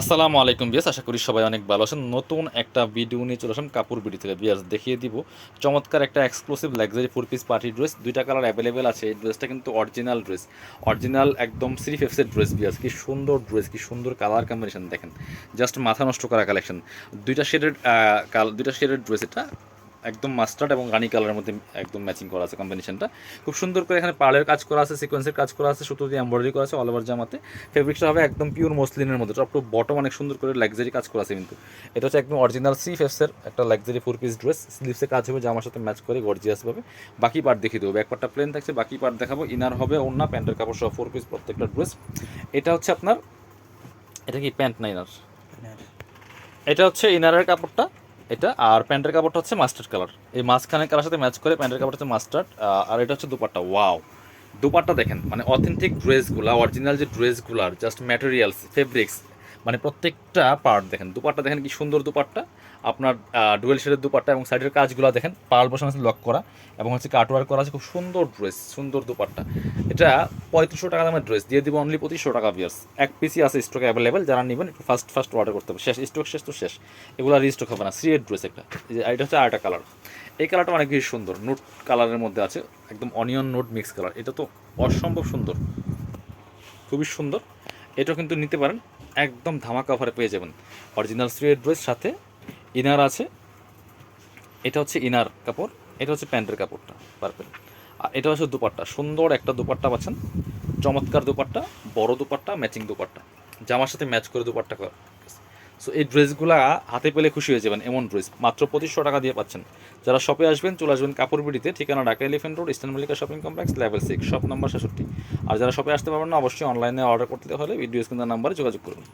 আসসালামু আলাইকুম বিয়াস আশা করি সবাই অনেক ভালো আছেন। নতুন একটা ভিডিও নিয়ে চলে আসলাম কাপুর বিডি থেকে। বিয়াস দেখিয়ে দিব। চমৎকার একটা exclusive luxury four piece party dress দুইটা কালার অ্যাভেলেবেল আছে। এই ড্রেসটা কিন্তু অরিজিনাল ড্রেস অরিজিনাল একদম সিরিফ ফেফসের ড্রেস বিয়াস কি সুন্দর ড্রেস কি সুন্দর কালার কম্বিনেশন দেখেন। জাস্ট মাথা নষ্ট করা কালেকশন দুইটা শেডের দুইটা শেডের ড্রেস এটা। একদম মাস্টার্ড এবং রানি কালারের মধ্যে একদম ম্যাচিং করা আছে কম্বিনেশনটা খুব সুন্দর করে এখানে পার্লের কাজ করা আছে সিকোয়েন্সের কাজ করা আছে সুতো দিয়ে এমব্রয়ডারি করা আছে অল ওভার জামাতে। ফেব্রিক্সটা হবে একদম পিওর মসলিনের মধ্যে টপ টু বটম অনেক সুন্দর করে লাক্সারি কাজ করা আছে কিন্তু। এটা হচ্ছে একদম অরিজিনাল সি ফেসের একটা লাক্সারি ফোর পিস ড্রেস স্লিভসে কাজ হবে জামার সাথে ম্যাচ করে গর্জিয়াস ভাবে। বাকি পার্ট দেখিয়ে দেবো এক পার্টটা প্লেন থাকছে বাকি পার্ট দেখাবো ইনার হবে অন্য প্যান্টের কাপড় সহ ফোর পিস প্রত্যেকটা ড্রেস এটা হচ্ছে আপনার এটা কি প্যান্ট না ইনার এটা হচ্ছে ইনারের কাপড়টা। এটা আর প্যান্টের কাপড়টা হচ্ছে মাস্টার্ড কালার। এই মাঝখানের কালার সাথে ম্যাচ করে প্যান্টের কাপড় হচ্ছে মাস্টার্ড আর এটা হচ্ছে দুপাট্টা। ওয়াও! দুপাট্টা দেখেন মানে অথেন্টিক ড্রেসগুলা অরিজিনাল যে ড্রেসগুলার জাস্ট ম্যাটেরিয়ালস ফেব্রিক্স মানে প্রত্যেকটা পার্ট দেখেন, দুপাট্টা দেখেন কি সুন্দর দুপাট্টা। আপনার ডুয়েল শেডের দুপাট্টা এবং সাইডের কাজগুলো দেখেন পাল বসানো আছে লক করা এবং হচ্ছে কাটওয়ার করা আছে, খুব সুন্দর ড্রেস সুন্দর দুপাট্টা। এটা পঁয়ত্রিশশো টাকা দামের ড্রেস দিয়ে দিব অনলি পঁচিশশো টাকা বিয়ার্স এক পিসি আছে স্টক অ্যাভেলেবেল যারা নেবেন একটু ফার্স্ট ফার্স্ট অর্ডার করতে হবে। শেষ স্টক শেষ তো শেষ। এগুলো আর স্টক হবে না সি সিএড ড্রেস একটা এটা হচ্ছে আরেকটা কালার এই কালারটা অনেক বেশি সুন্দর। নোট কালারের মধ্যে আছে, একদম অনিয়ন নোট মিক্স কালার এটা তো অসম্ভব সুন্দর। খুবই সুন্দর। এটাও কিন্তু নিতে পারেন। একদম ধামাকা অফারে পেয়ে যাবেন। অরিজিনাল সুয়েড ড্রেস সাথে ইনার আছে। এটা হচ্ছে ইনার কাপড়, এটা হচ্ছে প্যান্টের কাপড়টা পার্পেল আর এটা হচ্ছে দুপাট্টা, সুন্দর একটা দুপাট্টা পাচ্ছেন। চমৎকার দুপাট্টা, বড় দুপাট্টা ম্যাচিং দুপাট্টা। জামার সাথে ম্যাচ করে দুপাট্টা সো এই ড্রেসগুলো হাতে পেলে খুশি হয়ে যাবেন, এমন ড্রেস। মাত্র পঁচিশশো টাকা দিয়ে পাচ্ছেন। যারা শপে আসবেন, চলে আসবেন কাপড় বিড়িতে ঠিকানা Dhaka elephant road, eastern Mallika shopping complex, level six, shop number ছেষট্টি। আর যারা শপে আসতে পারবেন না, অবশ্যই অনলাইনে অর্ডার করতে হলে ভিডিও স্ক্রিনের নাম্বারে যোগাযোগ করবেন